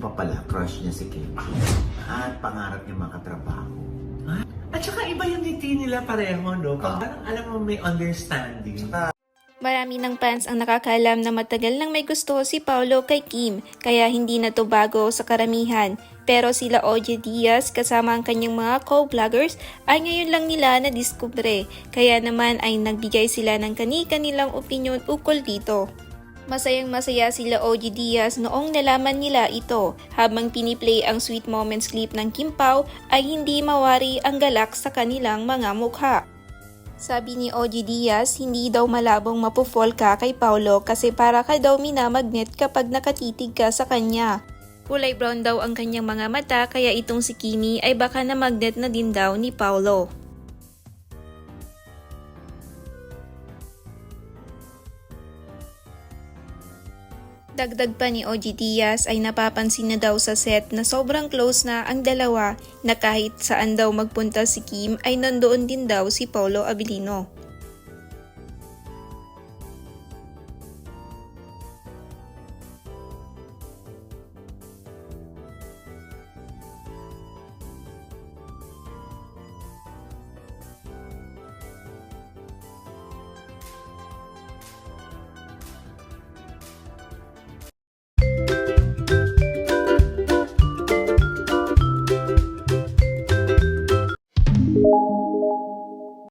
pa pala, crush niya si Kim. At pangarap niya makatrabaho. At saka iba yung ngiti nila pareho, no? Ah. Parang alam mo may understanding. Marami ng fans ang nakakalam na matagal nang may gusto si Paolo kay Kim, kaya hindi na to bago sa karamihan. Pero sila Oje Diaz kasama ang kanyang mga co-vloggers ay ngayon lang nila na-discover. Kaya naman ay nagbigay sila ng kani-kanilang opinion ukol dito. Masayang masaya sila OG Diaz noong nalaman nila ito. Habang piniplay ang sweet moments clip ng Kim Pao ay hindi mawari ang galak sa kanilang mga mukha. Sabi ni OG Diaz, hindi daw malabong mapufall ka kay Paulo kasi para ka daw minamagnet kapag nakatitig ka sa kanya. Kulay brown daw ang kanyang mga mata kaya itong si Kimi ay baka na magnet na din daw ni Paulo. Dagdag pa ni OG Diaz ay napapansin na daw sa set na sobrang close na ang dalawa na kahit saan daw magpunta si Kim ay nandoon din daw si Paulo Abilino.